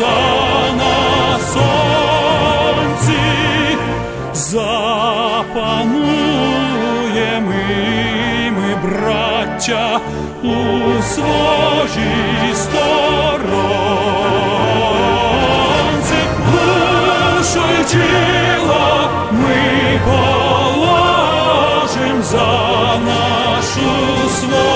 на сонці, запануємо і ми, браття, у своїй сторонці, тіло ми положим за нашу свободу